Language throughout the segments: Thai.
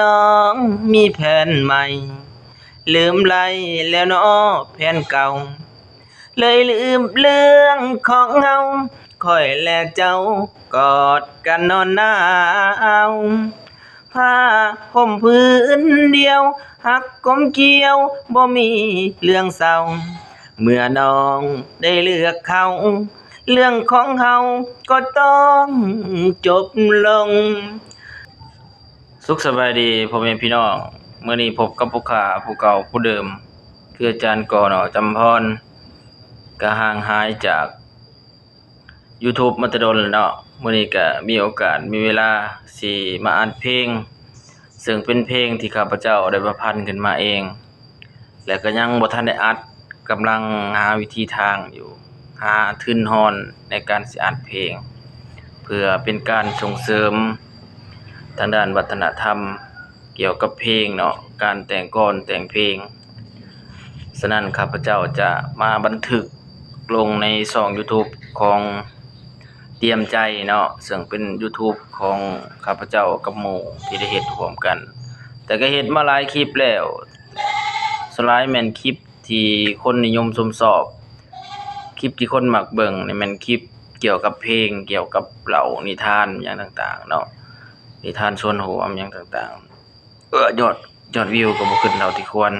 น้องมีแผนใหม่ ลืมไล่แล้วเนาะแผนเก่า เลยลืมเรื่องของเฮาคอยแลเจ้ากอดกันนอนหนาวผ้าห่มพื้นเดียว หักกลมเกี่ยวบ่มีเรื่องเศร้า เมื่อน้องได้เลือกเขาเรื่องของเฮาก็ต้องจบลง สุขสบายดีพ่อแม่พี่น้องเมื่อนี้พบกับผู้ขาผู้เก่าผู้เดิม คืออาจารย์กอหนอจำพรก็ห่างหายจาก YouTube มาตะดนแล้วเนาะเมื้อนี้ก็มีโอกาสมีเวลาสิมาอ่านเพลง ซึ่งเป็นเพลงที่ข้าพเจ้าได้ประพันธ์ขึ้นมาเอง และก็ยังบ่ทันได้อัดกำลังหาวิธีทางอยู่ หาทุนฮอนในการสิอัดเพลง เพื่อเป็นการส่งเสริม ทางด้านวัฒนธรรม เกี่ยวกับเพลงเนาะการแต่งกลอนแต่งเพลงฉะนั้นข้าพเจ้าจะมาบันทึกลงในช่อง YouTube ของเตรียมใจเนาะซึ่งเป็น YouTube ของข้าพเจ้ากับหมู่ที่ได้เฮ็ดร่วมกัน แต่ก็เฮ็ดมาหลายคลิปแล้วสไลายแมนคลิปที่คนนิยมชมชอบ คลิปที่คนหมักเบิ่งนี่แมนคลิปเกี่ยวกับเพลงเกี่ยวกับเหล่านิทานอย่างต่าง ๆ เนาะ นิทานชวนหัวอย่างต่างๆ เออยอดยอดวิวก็บ่ขึ้นเท่าที่ควร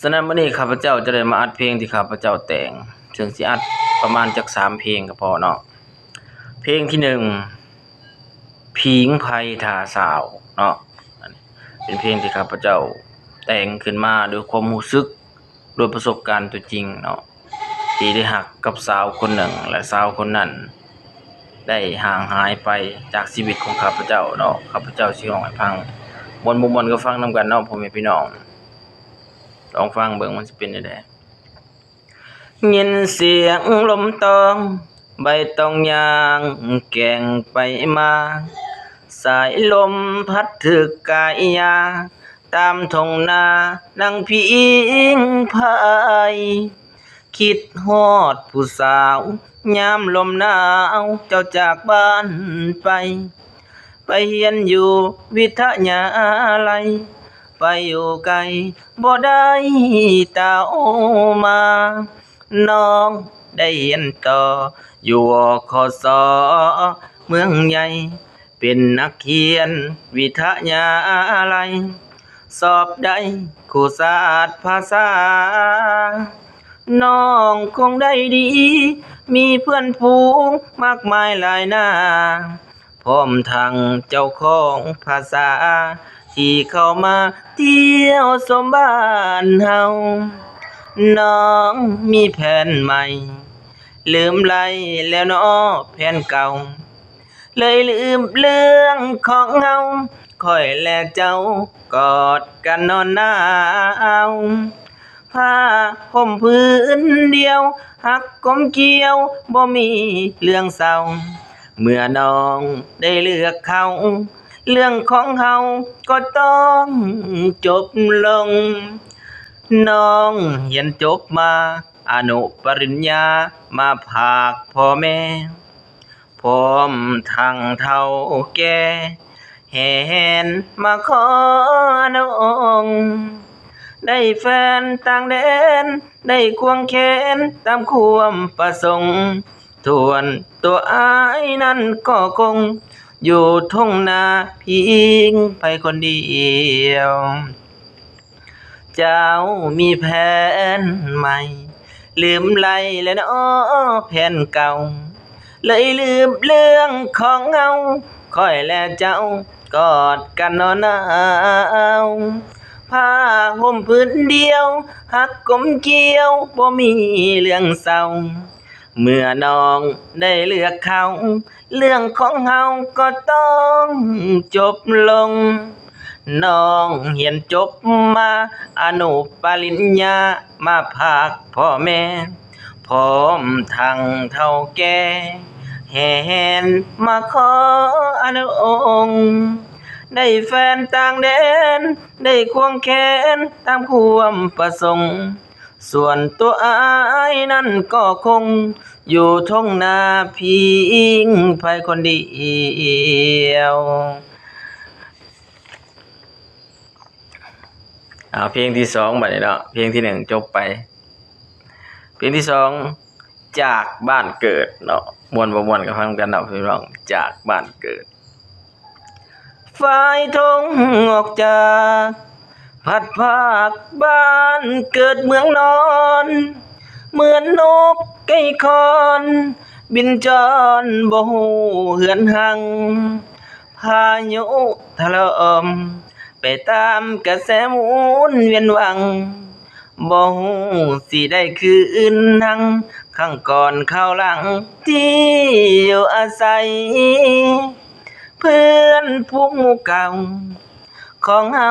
ฉะนั้นมื้อนี้ข้าพเจ้าจะได้มาอัดเพลงที่ข้าพเจ้าแต่งซึ่งสิอัดประมาณจักสามเพลงก็พอเนาะเพลงที่หนึ่งผิงไผทาสาวเนาะเป็นเพลงที่ข้าพเจ้าแต่งขึ้นมาด้วยความรู้สึกด้วยประสบการณ์ตัวจริงเนาะที่ได้หักกับสาวคนหนึ่งและสาวคนนั้น ได้ห่างหายไปจากชีวิตของข้าพเจ้าเนาะข้าพเจ้าสิร้องให้ฟังมวนบ่ม่วนก็ฟังนํกันเนาะพ่อแม่พี่น้องลองฟังเบิ่งมันสิเป็นจังไดยินเสียงลมตองใบตองยางแก่งไปมา สายลมพัดถึกกายยา ตามทงนา นังพิงพาย คิดฮอดผู้สาว ยามลมหนาว เจ้าจากบ้านไป ไปเฮียนอยู่วิทยาลัย ไปอยู่ไกลบ่ได้ตาวมา น้องได้เรียนต่อ อยู่วคสเมืองใหญ่ เป็นนักเขียนวิทยาลัย สอบได้ครูศาสตร์ภาษา น้องคงได้ดี มีเพื่อนฝูงมากมายหลายหน้า พร้อมทั้งเจ้าของภาษา ที่เข้ามาเที่ยวสมบ้านเฮา น้องมีแผนใหม่ ลืมไล่แล้วเนาะแผนเก่า เลยลืมเรื่องของเฮาคอยแลเจ้ากอดกันนอนหนาว ผ้าห่มพื้นเดียว หักกลมเกี่ยวบ่มีเรื่องเศร้า เมื่อน้องได้เลือกเขา เรื่องของเฮาก็ต้องจบลง น้องเรียนจบมา อนุปริญญามาภาคพ่อแม่ พร้อมทั้งเท่าแก่แหนมาขอน้อง ได้แฟนต่างแดน ได้ควงแขนตามความประสงค์ส่วนตัวอายนั้นก็คง อยู่ทุ่งนาพิงไปคนเดียว เจ้ามีแผนใหม่ ลืมไล่แล้วนาะแผนเก่า เลยลืมเรื่องของเฮาคอยแลเจ้ากอดกันนอนหนาว ผ้าห่มพื้นเดียว หักกลมเกี่ยวบ่มีเรื่องเศร้า เมื่อน้องได้เลือกเขา เรื่องของเฮาก็ต้องจบลง น้องเรียนจบมาอนุปริญญามาภาคพ่อแม่ พร้อมทั้งเท่าแก่แหนมาขออนุองค์ ได้แฟนต่างแดน ได้ควงแขนตามความประสงค์ ส่วนตัวอายนั้นก็คง อยู่ทุ่งนาพิงภายคนเดียวเอาเพลงที่สองบัดนี้เนาะเพลงที่หนึ่งจบไป เพลงที่สองจากบ้านเกิดเนาะมวนบ่มวนกับฟังกันเนาะพี่น้องจากบ้านเกิด ฝ่ายทงออกจาก พัดภาคบ้านเกิดเมืองนอน เหมือนนกไก่คอน บินจรบ่ฮู้เหือนหัง พายุถล่มไปตามกระแสหมุนเวียนวังบ่ฮู้สิได้คืนนั่งข้างก่อนข้าวหลังที่อยู่อาศัย พื่อนผู้หมู่เก่า ของเฮา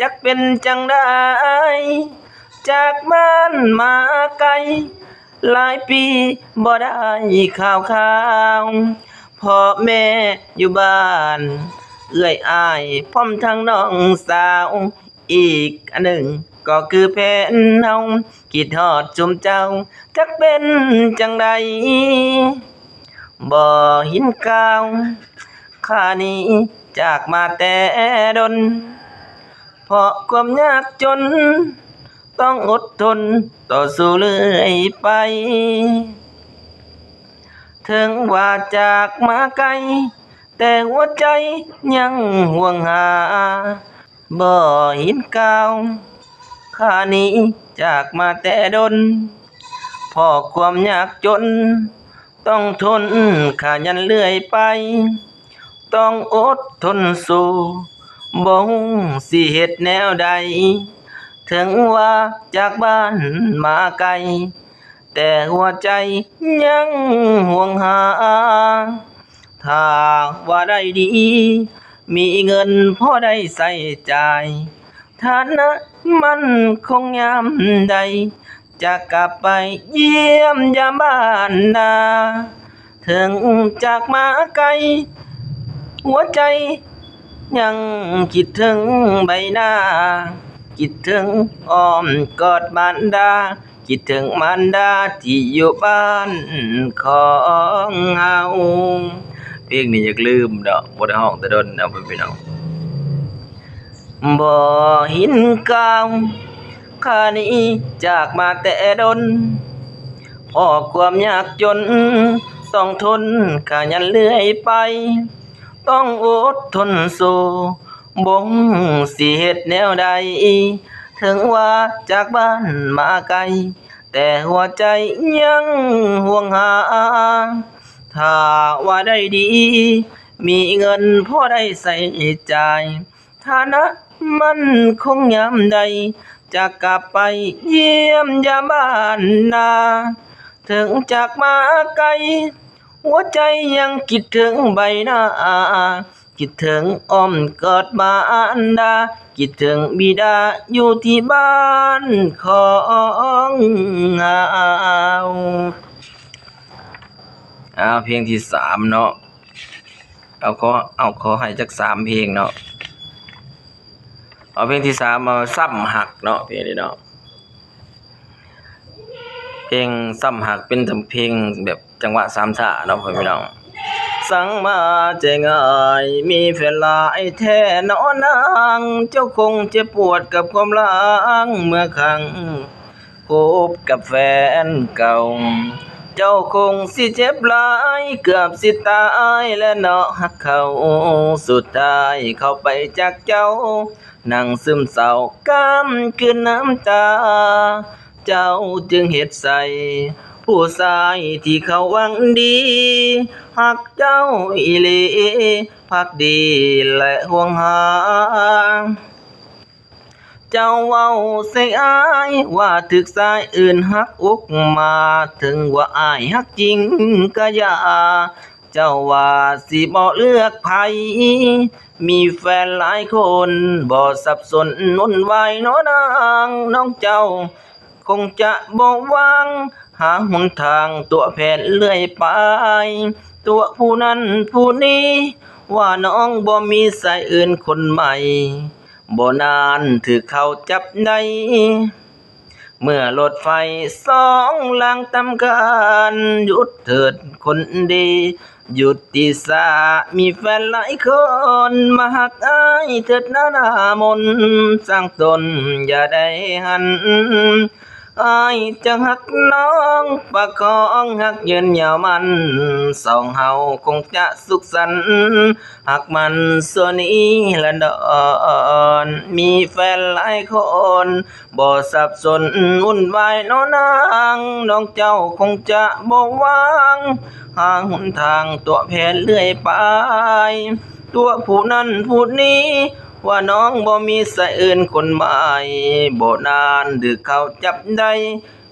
จักเป็นจังได้ จากบ้านมาไกล หลายปีบ่ได้ข่าวข่าวพ่อแม่อยู่บ้าน เอื้อยอายพร้อมทั้งน้องสาว อีกอันหนึ่งก็คือแฟนเฮาคิดฮอดจุมเจ้า จักเป็นจังใดบ่หินกาว ข้านี้จากมาแต่ดน เพราะความยากจน ต้องอดทนต่อสู้เรื่อยไป ถึงว่าจากมาไกล แต่หัวใจยังห่วงหา บ่หินกาวข้านี้จากมาแต่ดนเพอความยากจน ต้องทนขายันเรื่อยไป ต้องอดทนสู้บ่ฮู้สิเฮ็ดแนวใด ถึงว่าจากบ้านมาไกล แต่หัวใจยังห่วงหา ถ้าว่าได้ดี มีเงินพอได้ใส่จ่ายฐานะมันคงยามใด จะกลับไปเยี่ยมยามบ้านนา ถึงจากมาไกล หัวใจ ยังคิดถึงใบหน้า คิดถึงอ้อมกอดมารดา คิดถึงมารดาที่อยู่บ้านของเฮาเพลงนี้อยากลืมดอกบ่ได้ฮ้องแต่ดนเอาไปพี่น้องบ่หินกาวข้านี้จากมาแต่ดนพ่อความยากจน ต้องทนขยันเรื่อยไป ต้องอดทนสู้บงสิเฮ็ดแนวใด ถึงว่าจากบ้านมาไกล แต่หัวใจยังห่วงหา ถ้าว่าได้ดี มีเงินพอได้ใส่จ่ายฐานะมันคงยามใด จะกลับไปเยี่ยมยามบ้านนา ถึงจากมาไกล หัวใจยังคิดถึงใบหน้า คิดถึงอ้อมกอดมารดา คิดถึงบิดาอยู่ที่บ้านของเฮาเอาเพลงที่สามเนาะ เอาขอเอาขอให้จักสามเพลงเนาะ เอาเพลงที่สามมาซ้ำหักเนาะเพลงนี้เนาะ เพลงซ้ำหักเป็นเพลงแบบจังหวะสามท่าเนาะพี่น้องสั่งมาใจง่ายมีแฟนหลายแท้นอนางเจ้าคงเจ็บปวดกับความลังเมื่อครั้งพบกับแฟนเก่า เจ้าคงสิเจ็บหลายเกือบสิตายและเนาะหักเขาสุดท้ายเข้าไปจากเจ้านั่งซึมเศร้ากำคืนน้ำตา เจ้าจึงเฮ็ดใส่ผู้ชายที่เขาหวังดีหักเจ้าอีหลีพักดีและห่วงหา เจ้าเว้าใส่อายว่าถึกสายอื่นหักอกมาถึงว่าอายหักจริงก็อย่าเจ้าว่าสิบ่เลือกไผมีแฟนหลายคนบ่สับสนนุ่นวายน้อนางน้องเจ้า คงจะบ่หวังหาหนทางตัวแผนเลื่อยไป ตัวผู้นั้นผู้นี้ ว่าน้องบ่มีสายอื่นคนใหม่บ่นานถือเขาจับได้เมื่อรถไฟสองลางทำการหยุดเถิดคนดี หยุดที่สามีแฟนหลายคน มาหักอายเถิดนานามนสร้างตนอย่าได้หัน อายจะหักน้องประคองหักยืนยาวมันสองเฮาคงจะสุขสันต์หักมันส่วนนี้ละดอนมีแฟนหลายคนบ่สับสนวุ่นวายน้อนางน้องเจ้าคงจะบ่วางหางหนทางตัวแพนเลื่อยไป ตัวผู้นั้นผู้นี้ ว่าน้องบ่มีสายอื่นคนใหม่บ่นานดึกเขาจับได้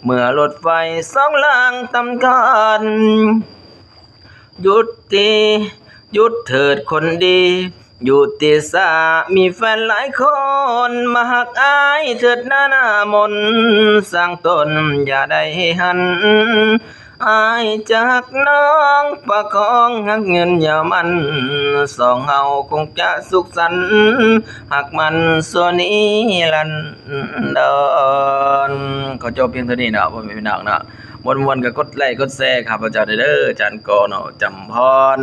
เมื่อรถไฟสองลางทำการหยุดทีหยุดเถิดคนดี อยู่ที่สามีแฟนหลายคน มาหักอายเถิดหน้าหน้ามนสร้างตนอย่าได้หัน อายจากน้องประคองหักเงินอย่ามันสองเฮาคงจะสุขสันต์หักมันส่วนนี้ลันดอนเขาจบเพียงเท่านี้เนาะบ่มีพี่น้องเนาะมวนๆก็กดไลค์กดแชร์ครับอาจารย์เด้ออาจารย์กอเนาะจำพร